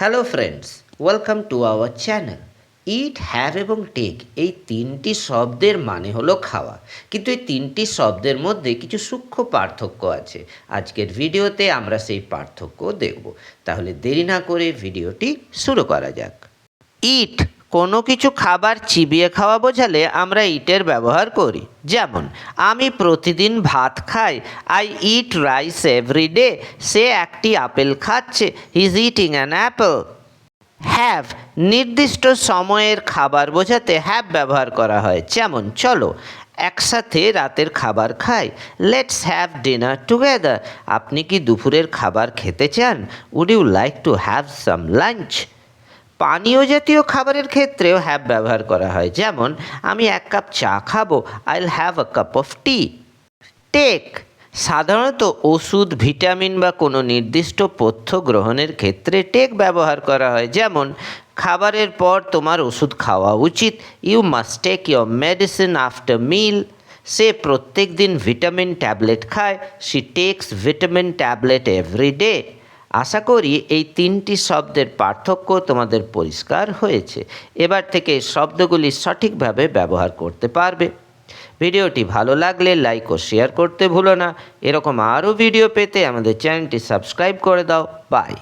Hello friends welcome to our channel eat have এবং take এই তিনটি শব্দের মানে হলো খাওয়া। কিন্তু এই তিনটি শব্দের মধ্যে কিছু সূক্ষ্ম পার্থক্য আছে। আজকের ভিডিওতে আমরা সেই পার্থক্য দেখব। তাহলে দেরি না করে ভিডিওটি শুরু করা যাক। ইট কোনো কিছু খাবার চিবিয়ে খাওয়া বোঝালে আমরা ইটের ব্যবহার করি। যেমন, আমি প্রতিদিন ভাত খাই I eat rice every day সে একটি আপেল খাচ্ছে is eating an apple have নির্দিষ্ট সময়ের খাবার বোঝাতে হ্যাভ ব্যবহার করা হয়। যেমন, চলো, একসাথে রাতের খাবার খাই লেটস হ্যাভ ডিনার টুগেদার আপনি কি দুপুরের খাবার খেতে চান? Would you like to have some lunch পানীয় জাতীয় খাবারের ক্ষেত্রেও হ্যাভ ব্যবহার করা হয়। যেমন, আমি এক কাপ চা খাব I'll have a cup of tea take সাধারণত ওষুধ, ভিটামিন বা কোনো নির্দিষ্ট পথ্য গ্রহণের ক্ষেত্রে টেক ব্যবহার করা হয়। যেমন, খাবারের পর তোমার ওষুধ খাওয়া উচিত। You must take your medicine after meal সে প্রত্যেক দিন ভিটামিন ট্যাবলেট খায়। She takes vitamin tablet every day আশা করি এই তিনটি শব্দের পার্থক্য তোমাদের পরিষ্কার হয়েছে। এবার থেকে শব্দগুলি সঠিকভাবে ব্যবহার করতে পারবে। ভিডিওটি ভালো লাগলে লাইক ও শেয়ার করতে ভুলো না। এরকম আরও ভিডিও পেতে আমাদের চ্যানেলটি সাবস্ক্রাইব করে দাও। বাই।